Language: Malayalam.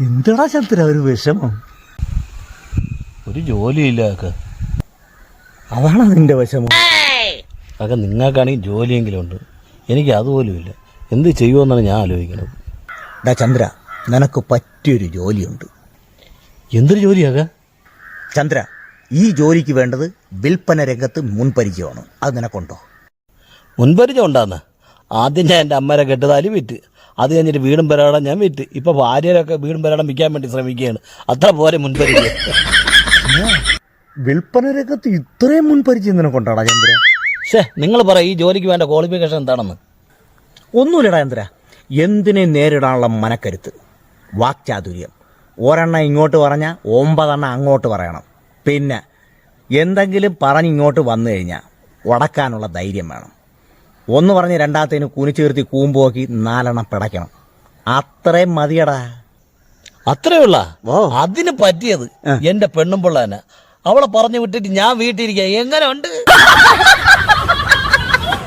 എന്തിടാ ചന്ദ്ര ഒരു വിഷമം. ഒരു ജോലിയില്ല അക്ക. അതാണ് നിന്റെ വിഷമം? അതൊക്കെ നിങ്ങൾക്കാണെങ്കിൽ ജോലിയെങ്കിലും ഉണ്ട്. എനിക്ക് അതുപോലുമില്ല എന്ത് ചെയ്യുമെന്നാണ് ഞാൻ ആലോചിക്കുന്നത്. ഡാ ചന്ദ്ര നിനക്ക് പറ്റിയൊരു ജോലിയുണ്ട്. എന്തൊരു ജോലിയാക ചന്ദ്ര ഈ ജോലിക്ക് വേണ്ടത് വിൽപ്പന രംഗത്ത് മുൻപരിചയമാണ്. അത് നിനക്കുണ്ടോ? മുൻപരിചയം ഉണ്ടാന്ന്? ആദ്യം ഞാൻ എന്റെ അമ്മരെ കെട്ടുതാലി വിറ്റ്. അത് കഴിഞ്ഞിട്ട് വീടും പെരാടം ഞാൻ വിറ്റ്. ഇപ്പൊ ഭാര്യരൊക്കെ വീടും പെരാടം വിൽക്കാൻ വേണ്ടി ശ്രമിക്കുകയാണ്. അത്ര പോലെ മുൻപരിചയം. വിൽപ്പന രംഗത്ത് ഇത്രയും മുൻപരിചയം നിനക്കുണ്ടാടാ ചന്ദ്ര. ഷേ നിങ്ങൾ പറ ഈ ജോലിക്ക് വേണ്ട ക്വാളിഫിക്കേഷൻ എന്താണെന്ന്? ഒന്നുമില്ലടാ ചന്ദ്ര. എന്തിനെ നേരിടാനുള്ള മനക്കരുത്ത്? വാക്ചാതുര്യം. ഒരെണ്ണം ഇങ്ങോട്ട് പറഞ്ഞാൽ ഒമ്പതെണ്ണം അങ്ങോട്ട് പറയണം. പിന്നെ എന്തെങ്കിലും പറഞ്ഞ് ഇങ്ങോട്ട് വന്നു കഴിഞ്ഞാൽ ഉടക്കാനുള്ള ധൈര്യം വേണം. ഒന്ന് പറഞ്ഞ് രണ്ടാമത്തേന് കുനിച്ചേർത്തി കൂമ്പോക്കി നാലെണ്ണം പിടയ്ക്കണം. അത്രയും മതിയടാ. അത്രേ ഉള്ള? ഓ. അതിന് പറ്റിയത് എന്റെ പെണ്ണും പിള്ളേനെ. അവളെ പറഞ്ഞു വിട്ടിട്ട് ഞാൻ വീട്ടിലിരിക്കുക എങ്ങനെ ഉണ്ട്